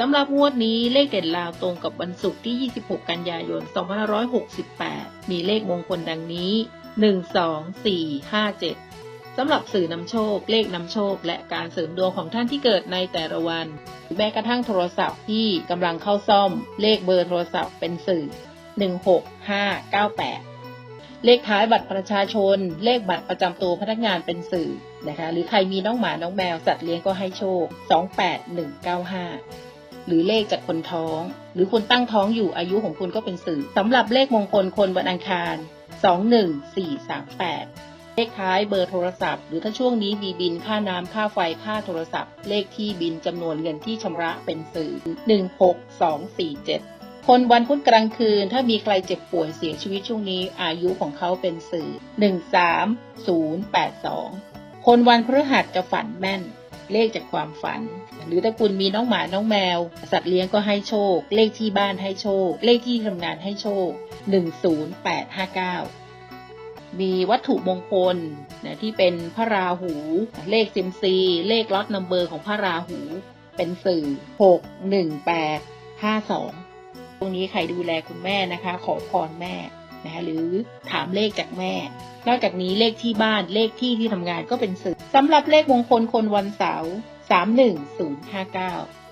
สำหรับงวดนี้เลขเด่นลาวตรงกับวันศุกร์ที่ 26 กันยายน 2568 มีเลขมงคลดังนี้ 1 2 4 5 7 สำหรับสื่อนำโชค เลขนำโชค และการเสริมดวงของท่านที่เกิดในแต่ละวัน แม้กระทั่งโทรศัพท์ที่กำลังเข้าซ่อม เลขเบอร์โทรศัพท์เป็นสื่อ 16598 เลขท้ายบัตรประชาชน เลขบัตรประจำตัวพนักงานเป็นสื่อนะคะ หรือใครมีน้องหมา น้องแมว สัตว์เลี้ยงก็ให้โชค 28195 หรือเลขจากคนท้อง หรือคนตั้งท้องอยู่อายุของคุณก็เป็นสื่อสำหรับเลขมงคลคนวันอังคาร 21438เลขท้ายเบอร์โทรศัพท์ หรือถ้าช่วงนี้มีบินค่าน้ำค่าไฟค่าโทรศัพท์ เลขที่บินจำนวนเงินที่ชำระเป็นสื่อ 16247 คนวันพุธกลางคืน ถ้ามีใครเจ็บป่วยเสียชีวิตช่วงนี้อายุของเขาเป็นสื่อ 13082 คนวันพฤหัสจะฝันแม่น เลขจากความฝัน หรือถ้าคุณมีน้องหมาน้องแมว สัตว์เลี้ยงก็ให้โชค เลขที่บ้านให้โชค เลขที่ทำงานให้โชค 10859 มีวัตถุมงคลนะที่เป็นพระราหู เลขซิมซี เลขล็อตนัมเบอร์ของพระราหู เป็นสื่อ 61852 ตรงนี้ใครดูแลคุณแม่นะคะ ขอพรแม่ นะคะหรือถามเลขจากแม่ นอกจากนี้เลขที่บ้านเลขที่ที่ทำงานก็เป็นสื่อสำหรับเลขมงคลคนวันเสาร์31059